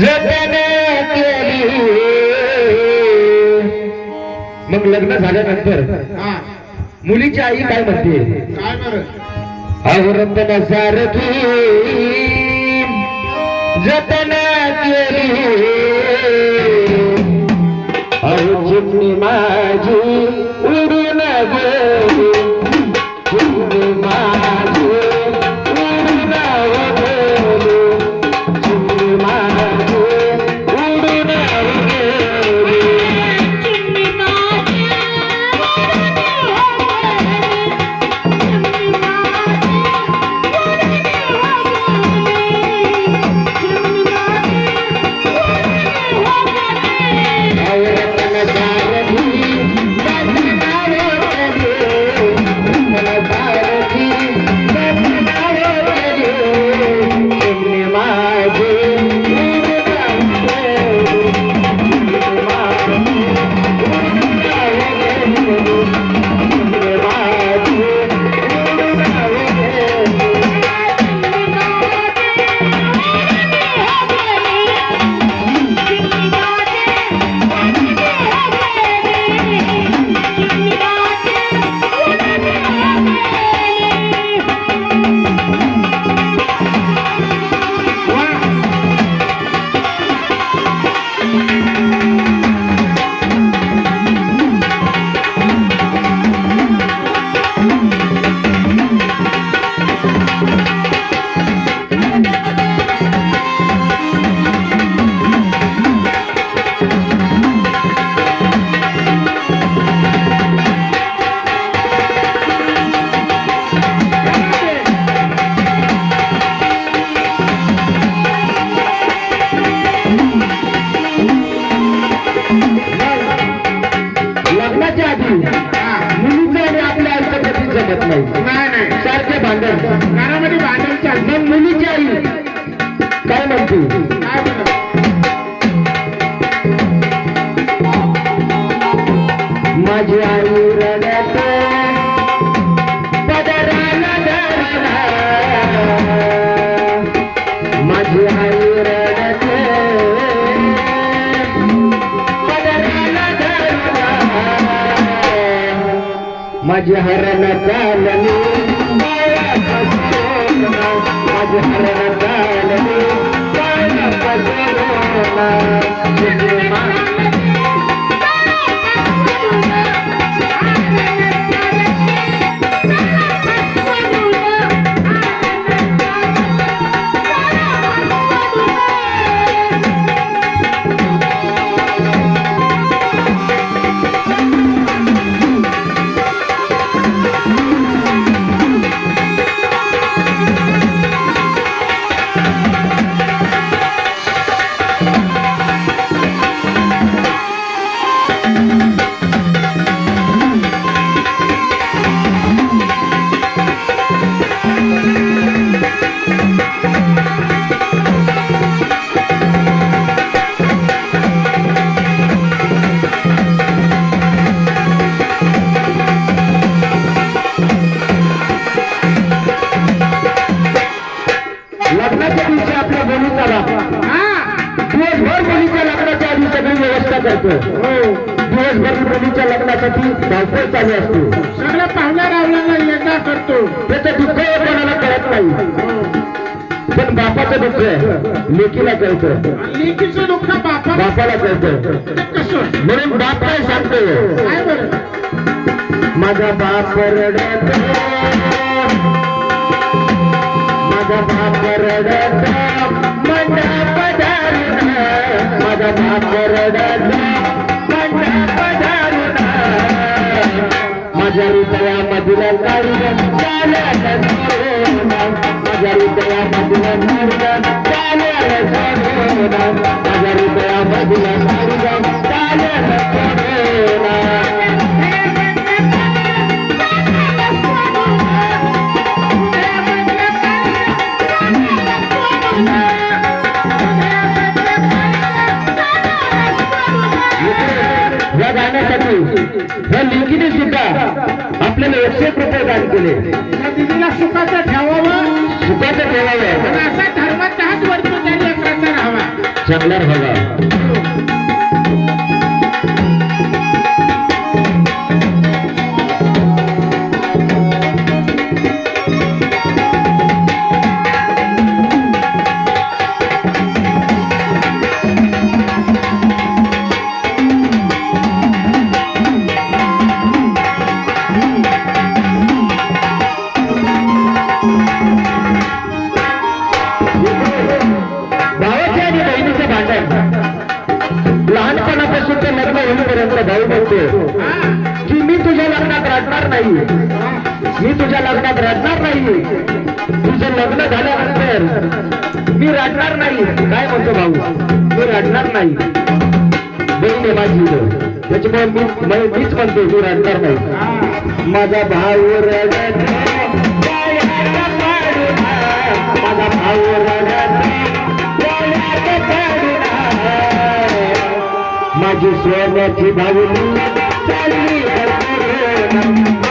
जतन केली मग लग्न झाल्यानंतर मुलीची आई काय म्हणते? आवरतन सारखी जतन केली. माझी आई रडत माझी हरण चालली माझी हरण चालली हो दिवसभर मुलीच्या लग्नासाठी धावपळ चालू असते. सगळ्या पाहुण्या रावल्याला येता करतो. त्याचं दुःख कोणाला कळत नाही. पण बापाचं दुःख लेकीला कळतं. लेकीचं दुःख बापा बापाला कळतं. कसं म्हणून बाप काय बरं माझा बाप रडत माझा बाप रडत मंडप धरून माझा बाप रडत मंडप धरून माझ्या हृदयामधील काढून चालत सोडून माझ्या हृदयामधील काढून चालत सोडून माझ्या हृदयामधील केले त्या दिदीला सुखाचं ठेवावं. सुखाचं ठेवावं. असा धर्माचा हाच वरतो त्या लेकराचा चांगला राहावा. लहानपणापासून ते भाऊ म्हणतो की मी तुझ्या लग्नात रडणार नाहीये मी तुझ्या लग्नात रडणार नाही. तुझं लग्न झाल्यानंतर मी रडणार नाही. काय म्हणतो भाऊ? मी रडणार नाही. बहीण माझी त्याच्यामुळे मी मी- मीच म्हणतो मी रडणार नाही. माझा भाऊ रडत माझा भाऊ रडत माझी सोन्याची भावी चालली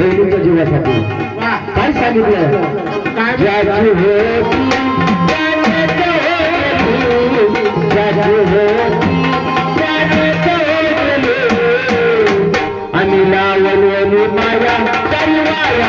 बहिणीच्या जीवासाठी काय सांगितलं ज्याची होती. ज्याची होती माया सर्वाया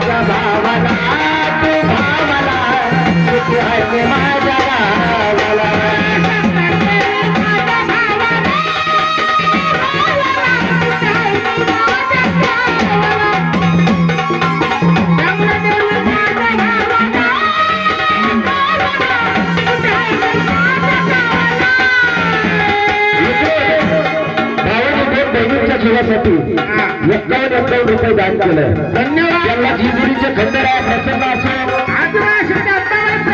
माझ्या भावाला तू भावाला सुखी आहे रे माझ्या भावाला. जीवासाठी रुपये दान केलं Você vai